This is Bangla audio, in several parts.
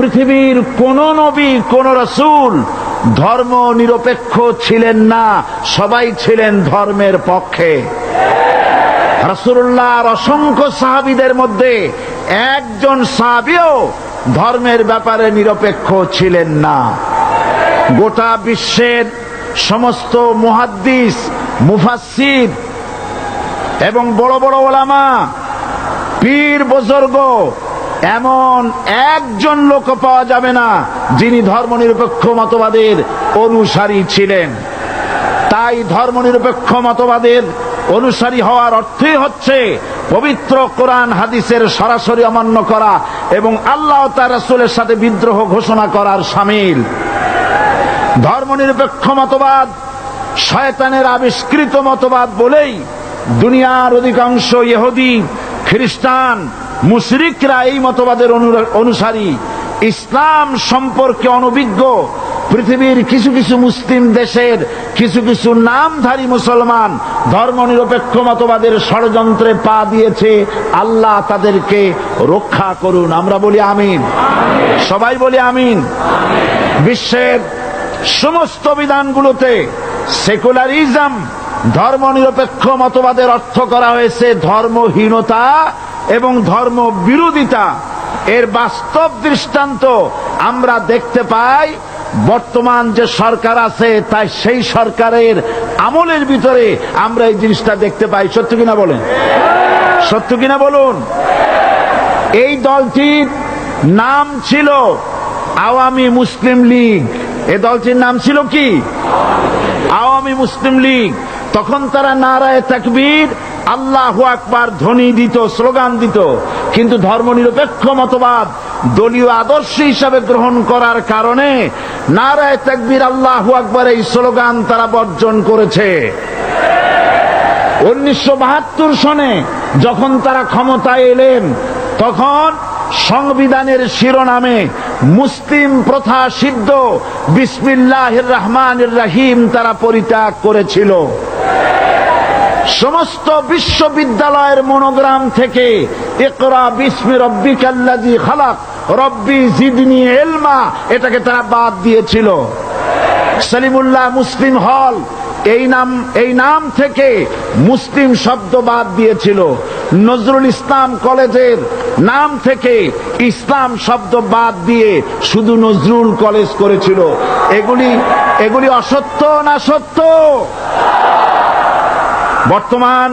পৃথিবীর কোন নবী, কোন রসুল ধর্ম নিরপেক্ষ ছিলেন না, সবাই ছিলেন ধর্মের পক্ষে। রসুল্লাহর অসংখ্য সাহাবিদের মধ্যে একজন সাহাবিও ধর্মের ব্যাপারে নিরপেক্ষ ছিলেন না। গোটা বিশ্বের সমস্ত মুহাদ্দিস, মুফাসসির এবং বড় বড় ওলামা, পীর বুজুর্গ এমন একজন লোক পাওয়া যাবে না, যিনি ধর্মনিরপেক্ষ মতবাদের অনুসারী ছিলেন। তাই ধর্মনিরপেক্ষ মতবাদের অনুসারী হওয়ার অর্থই হচ্ছে পবিত্র কোরআন হাদিসের সরাসরি অমান্য করা এবং আল্লাহ তার রাসূলের সাথে বিদ্রোহ ঘোষণা করার সামিল। ধর্মনিরপেক্ষ মতবাদ শয়তানের আবিষ্কৃত মতবাদ বলেই দুনিয়ার অধিকাংশ ইহুদি খ্রিস্টান, মুশরিকরা এই মতবাদের অনুসারী। ইসলাম সম্পর্কে অনভিজ্ঞ। পৃথিবীর কিছু কিছু মুসলিম দেশের কিছু কিছু নামধারী মুসলমান ধর্মনিরপেক্ষ মতবাদের ষড়যন্ত্রে পা দিয়েছে। আল্লাহ তাদেরকে রক্ষা করুন। আমরা বলি আমিন। সবাই বলি আমিন। বিশ্বের সমস্ত বিধানগুলোতে সেকুলারিজম ধর্মনিরপেক্ষ মতবাদের অর্থ করা হয়েছে ধর্মহীনতা এবং ধর্ম বিরোধিতা এর বাস্তব দৃষ্টান্ত আমরা দেখতে পাই, বর্তমান যে সরকার আছে তাই সেই সরকারের আমলের ভিতরে আমরা এই জিনিসটা দেখতে পাই। সত্য কিনা বলেন? সত্য কিনা বলুন? এই দলটির নাম ছিল আওয়ামী মুসলিম লীগ। এ দলটির নাম ছিল কি? আওয়ামী মুসলিম লীগ। তখন তারা নারায় তাকবীর, আল্লাহ আকবার, ধ্বনি দিত, স্লোগান দিত। কিন্তু ধর্মনিরপেক্ষ মতবাদ দলীয় আদর্শ হিসাবে গ্রহণ করার কারণে নারায় তাকবীর, আল্লাহ আকবার এই স্লোগান তারা বর্জন করেছে। উনিশশো বাহাত্তর সনে যখন তারা ক্ষমতায় এলেন, তখন সংবিধানের শিরোনামে মুসলিম প্রথা সিদ্ধ বিসমিল্লাহ রহমান রাহিম তারা পরিত্যাগ করেছিল। সমস্ত বিশ্ববিদ্যালয়ের মনোগ্রাম থেকে একরা বিস্মি রব্বি কাল্লাজি খালাক। রব্বি জিদনি এলমা এটাকে তারা বাদ দিয়েছিল। সলিমুল্লাহ মুসলিম হল, এই নাম এই নাম থেকে মুসলিম শব্দ বাদ দিয়েছিল। নজরুল ইসলাম কলেজের নাম থেকে ইসলাম শব্দ বাদ দিয়ে শুধু নজরুল কলেজ করেছিল। এগুলি এগুলি অসত্য না সত্য? বর্তমান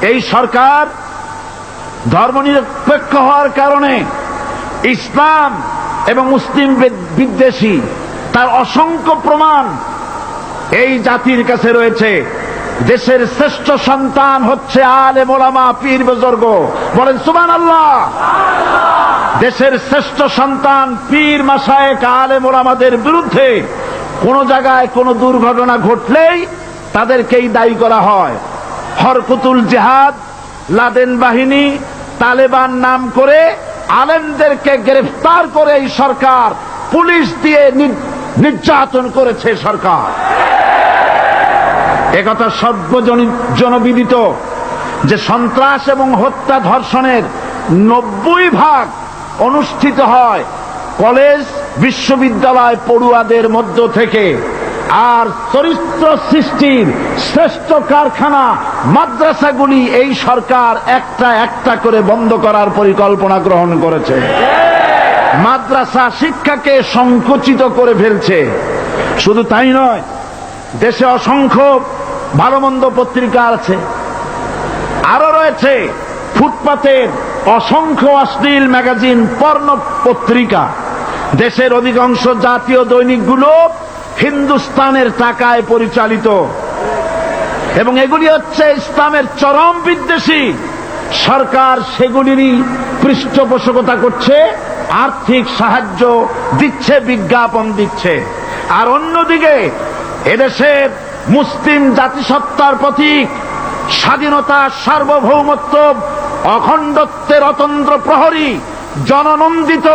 এই সরকার ধর্মনিরপেক্ষ হওয়ার কারণে ইসলাম এবং মুসলিম বিদ্বেষী, তার অসংখ্য প্রমাণ এই জাতির কাছে রয়েছে। দেশের শ্রেষ্ঠ সন্তান হচ্ছে আলে মোলামা পীর বুজুর্গ। বলেন সুমান আল্লাহ দেশের শ্রেষ্ঠ সন্তান পীর মাসায়েক আলে মোলামাদের বিরুদ্ধে কোন জায়গায় কোনো দুর্ঘটনা ঘটলেই তাদেরকেই দায়ী করা হয়। হরকুতুল জেহাদ, লাদেন বাহিনী, তালেবান নাম করে আলেমদেরকে গ্রেফতার করে এই সরকার, পুলিশ দিয়ে নির্যাতন করেছে সরকার। একথা সর্বজনবিদিত যে সন্ত্রাস এবং হত্যা ধর্ষণের নব্বই ভাগ অনুষ্ঠিত হয় কলেজ, বিশ্ববিদ্যালয় পড়ুয়াদের মধ্য থেকে। আর চরিত্র সৃষ্টির শ্রেষ্ঠ কারখানা মাদ্রাসাগুলি এই সরকার একটা একটা করে বন্ধ করার পরিকল্পনা গ্রহণ করেছে। মাদ্রাসা শিক্ষাকে সংকুচিত করে ফেলছে। শুধু তাই নয়, দেশে অসংখ্য ভালো মন্দ পত্রিকা আছে। আরও রয়েছে ফুটপাতের অসংখ্য অশ্লীল ম্যাগাজিন, পর্ণ পত্রিকা। দেশের অধিকাংশ জাতীয় দৈনিকগুলো হিন্দুস্তানের টাকায় পরিচালিত। এবং এগুলি হচ্ছে ইসলামের চরম বিদ্বেষী। সরকার সেগুলিরই পৃষ্ঠপোষকতা করছে, আর্থিক সাহায্য দিচ্ছে, বিজ্ঞাপন দিচ্ছে। আর অন্যদিকে এদেশের মুসলিম জাতিসত্তার প্রতীক, স্বাধীনতা সার্বভৌমত্ব, অখণ্ডত্বের অতন্ত্র প্রহরী জননন্দিত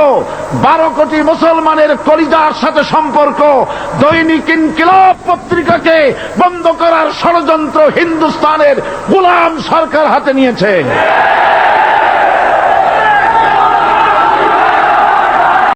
বারো কোটি মুসলমানের কলিজার সাথে সম্পর্ক, দৈনিক ইনকিলাব পত্রিকাকে বন্ধ করার ষড়যন্ত্র হিন্দুস্তানের গুলাম সরকার হাতে নিয়েছে।